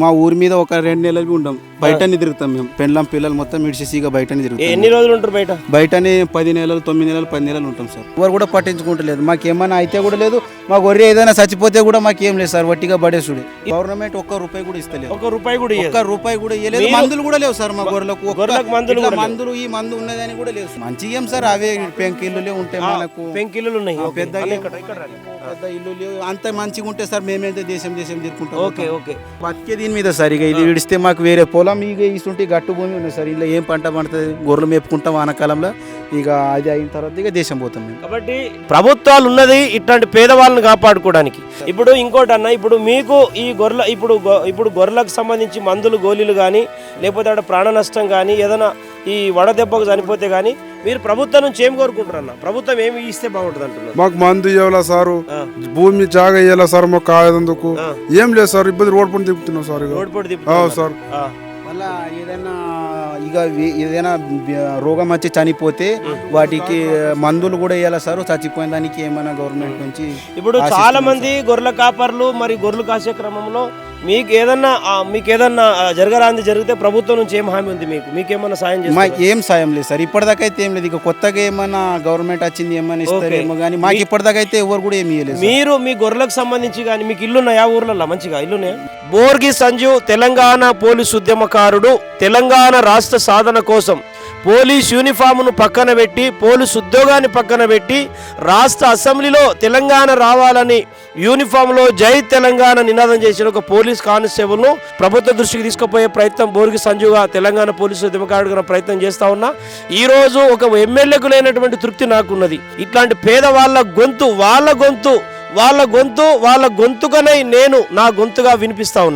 మా ఊరి మీద ఒక రెండు నెలలు ఉండం. బయటనే తిరుగుతాం మేము. పెండ్లం పిల్లలు మొత్తం ఇడిచేసి ఇక బయటనే తిరుగుతాం ఎన్ని రోజులు ఉంటారు బయట? బయటనే పది నెలలు తొమ్మిది నెలలు పది నెలలు ఉంటాం సార్. ఎవరు కూడా పట్టించుకుంటలేదు. మాకేమైనా అయితే కూడా లేదు. మా గొర్రె ఏదైనా చచ్చిపోతే కూడా మాకేం లేదు సార్. వట్టిగా పడేసుడే. గవర్నమెంట్ ఒక్క రూపాయి కూడా ఇస్తలేదు. ఒక రూపాయి కూడా. ఒక్క రూపాయి కూడా ఇవ్వలేదు మందులు కూడా లేవు సార్ మా గొర్రెలకు. మందులు. మందులు ఈ మందు ఉన్నదని కూడా లేవు మంచిగా ఏం సార్. అవే పెంకిల్లులే ఉంటాయి మనకు. పెంకిల్లులు ఉన్నాయి. పెద్ద. పెద్ద ఇల్లు అంత మంచిగా ఉంటే సార్ మేమైతే దేశం దేశం తిరుకుంటాం ఓకే ఓకే. బతికే దీని మీద సార్ ఇక ఇది విడిస్తే మాకు వేరే పొలం ఇక ఇస్తుంటే గట్టు భూమి ఉన్నది సార్. ఇలా ఏం పంట పండుతుంది? గొర్రెలు మేపుకుంటాం వానాకాలంలో. ఇక అది అయిన తర్వాత ఇక దేశం పోతాం మేము కాబట్టి ప్రభుత్వాలు ఉన్నది ఇట్లాంటి పేదవాళ్ళని కాపాడుకోవడానికి. ఇప్పుడు ఇంకోటి అన్న ఇప్పుడు మీకు ఈ గొర్రెల ఇప్పుడు ఇప్పుడు గొర్రెలకు సంబంధించి మందులు గోళీలు కానీ లేకపోతే అక్కడ ప్రాణ నష్టం కానీ ఏదైనా ఈ వడదెబ్బకు చనిపోతే కానీ మీరు ప్రభుత్వం నుంచి ఏం కోరుకుంటారు అన్న ప్రభుత్వం ఏమి ఇస్తే బాగుంటుంది అంటున్నారు మాకు మందు ఇవ్వాలా సారు. భూమి జాగా ఇవ్వాలా సార్ మాకు కాయదందుకు ఆ. ఏం లేదు సార్ ఇబ్బంది రోడ్ పని తిప్పుతున్నాం సార్ రోడ్ పొడి ఆ, తిప్పుతున్నారు. సార్. మళ్ళా ఏదైనా ఇక ఏదైనా రోగం వచ్చి చనిపోతే వాటికి మందులు కూడా ఇవ్వాలి సార్ చచ్చిపోయిన దానికి ఏమైనా గవర్నమెంట్ నుంచి ఇప్పుడు చాలా మంది గొర్రెల కాపర్లు మరి గొర్రెలు కాసే క్రమంలో మీకు ఏదన్నా మీకు ఏదన్నా జరగరాంది జరిగితే ప్రభుత్వం నుంచి ఏం హామీ ఉంది మీకు? మీకేమన్నా సాయం మాకు ఏం సాయం లేదు సార్. ఇప్పటిదాకా అయితే ఏం లేదు. ఇక కొత్తగా ఏమైనా గవర్నమెంట్ వచ్చింది ఏమైనా ఇస్తారేమో కానీ మాకు ఇప్పటిదాకా అయితే ఎవరు కూడా ఏమి ఇవ్వలేదు. మీరు మీ గొర్రెలకు సంబంధించి కానీ మీకు ఇల్లున్నాయా ఊర్లలో మంచిగా ఇల్లున్నాయా? బోర్గి సంజు తెలంగాణ పోలీసు ఉద్యమకారుడు తెలంగాణ రాష్ట్ర సాధన కోసం పోలీస్ యూనిఫామ్ను పక్కన పెట్టి పోలీస్ ఉద్యోగాన్ని పక్కన పెట్టి రాష్ట్ర అసెంబ్లీలో తెలంగాణ రావాలని యూనిఫామ్లో జై తెలంగాణ నినాదం చేసిన ఒక పోలీస్ కానిస్టేబుల్ను ప్రభుత్వ దృష్టికి తీసుకుపోయే ప్రయత్నం బోరికి సంజుగా తెలంగాణ పోలీసులు దిమకాడుకున్న ప్రయత్నం చేస్తూ ఉన్నా. ఈరోజు ఒక ఎమ్మెల్యేకు లేనటువంటి తృప్తి నాకున్నది. ఇట్లాంటి పేదవాళ్ళ గొంతు వాళ్ళ గొంతు వాళ్ళ గొంతు వాళ్ళ గొంతుకనై నేను నా గొంతుగా వినిపిస్తా ఉన్నా.